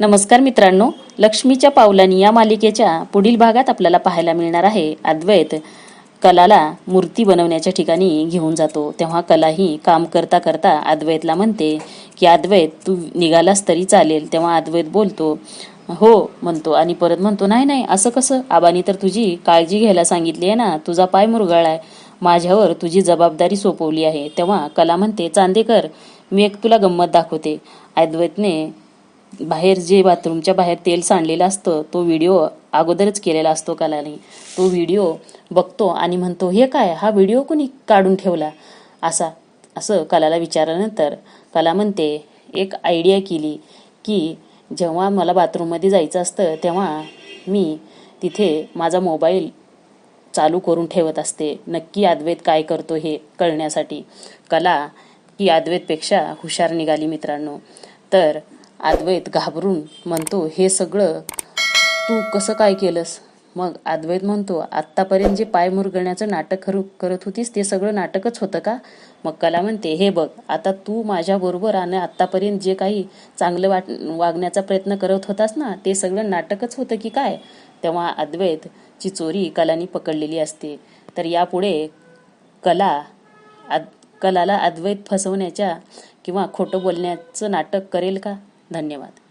नमस्कार मित्रांनो लक्ष्मीच्या पावलांनी या मालिकेच्या पुढील भागात आपल्याला पाहायला मिळणार आहे अद्वैत कलाला मूर्ती बनवण्याच्या ठिकाणी घेऊन जातो. तेव्हा कलाही काम करता करता अद्वैतला म्हणते की अद्वैत तू निघालास तरी चालेल. तेव्हा अद्वैत बोलतो हो म्हणतो आणि परत म्हणतो नाही नाही असं कसं? आबानी तर तुझी काळजी घ्यायला सांगितली आहे ना तुझा पाय मुरगाळाय माझ्यावर तुझी जबाबदारी सोपवली आहे. तेव्हा कला म्हणते चांदेकर मी एक तुला गंमत दाखवते. अद्वैतने बाहेर जे बाथरूमच्या बाहेर तेल सांडलेलं असतं तो व्हिडिओ अगोदरच केलेला असतो कलाने. तो व्हिडिओ बघतो आणि म्हणतो हे काय? हा व्हिडिओ कोणी काढून ठेवला? असा असं कलाला विचारल्यानंतर कला म्हणते एक आयडिया केली की जेव्हा मला बाथरूममध्ये जायचं असतं तेव्हा मी तिथे माझा मोबाईल चालू करून ठेवत असते. नक्की अद्वैत काय करतो हे कळण्यासाठी. कला की अद्वैतपेक्षा हुशार निघाली मित्रांनो. तर अद्वैत घाबरून म्हणतो हे सगळं तू कसं काय केलंस? मग अद्वैत म्हणतो आत्तापर्यंत जे पाय मुरगळण्याचं नाटक करू करत होतीस ते सगळं नाटकच होतं का? मग कला म्हणते हे बघ आता तू माझ्याबरोबर आणि आत्तापर्यंत जे काही चांगलं वाट वागण्याचा प्रयत्न करत होतास ना ते सगळं नाटकच होतं की काय? तेव्हा अद्वैतची चोरी कलानी पकडलेली असते. तर यापुढे कला अद कलाला अद्वैत फसवण्याच्या किंवा खोटं बोलण्याचं नाटक करेल का? धन्यवाद.